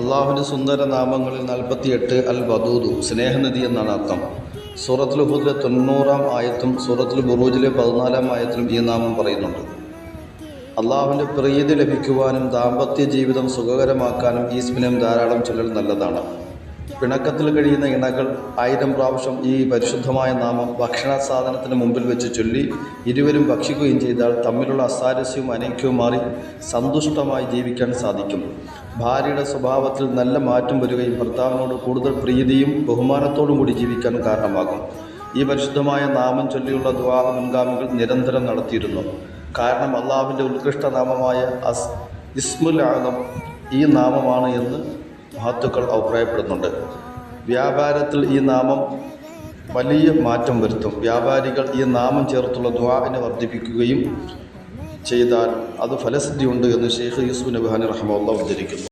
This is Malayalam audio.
അള്ളാഹുവിന്റെ സുന്ദര നാമങ്ങളിൽ നാൽപ്പത്തിയെട്ട് അൽ ബദൂദു സ്നേഹനദി എന്നാണ് അർത്ഥം. സൂറത്തുൽ ഹുദിലെ തൊണ്ണൂറാം ആയത്തും സൂറത്തുൽ ബുറൂജിലെ പതിനാലാം ആയത്തിലും ഈ നാമം പറയുന്നുണ്ട്. അള്ളാഹുവിന്റെ പ്രീതി ലഭിക്കുവാനും ദാമ്പത്യ ജീവിതം സുഖകരമാക്കാനും ഈ സ്മിനം ധാരാളം ചൊല്ലൽ നല്ലതാണ്. പിണക്കത്തിൽ കഴിയുന്ന ഇണകൾ ആയിരം പ്രാവശ്യം ഈ പരിശുദ്ധമായ നാമം ഭക്ഷണ സാധനത്തിന് മുമ്പിൽ വെച്ച് ചൊല്ലി ഇരുവരും ഭക്ഷിക്കുകയും ചെയ്താൽ തമ്മിലുള്ള അസാരസ്യവും അനൈക്യവും മാറി സന്തുഷ്ടമായി ജീവിക്കാൻ സാധിക്കും. ഭാര്യയുടെ സ്വഭാവത്തിൽ നല്ല മാറ്റം വരികയും ഭർത്താവിനോട് കൂടുതൽ പ്രീതിയും ബഹുമാനത്തോടും കൂടി ജീവിക്കാൻ കാരണമാകും. ഈ പരിശുദ്ധമായ നാമം ചൊല്ലിയുള്ള ദ്വാഹ മുൻഗാമികൾ നിരന്തരം നടത്തിയിരുന്നു. കാരണം അള്ളാഹുവിന്റെ ഉത്കൃഷ്ട നാമമായ അസ് ഇസ്മുൽ ഈ നാമമാണ് എന്ന് മഹത്തുക്കൾ അഭിപ്രായപ്പെടുന്നുണ്ട്. വ്യാപാരത്തിൽ ഈ നാമം വലിയ മാറ്റം വരുത്തും. വ്യാപാരികൾ ഈ നാമം ചേർത്തുള്ള ദ്വാവിനെ വർദ്ധിപ്പിക്കുകയും ചെയ്താൽ അത് ഫലസിദ്ധിയുണ്ട് എന്ന് ഷെയ്ഖ് യൂസുഫ് നബിഹാനി റഹ്മുള്ള ഉദ്ധരിക്കുന്നു.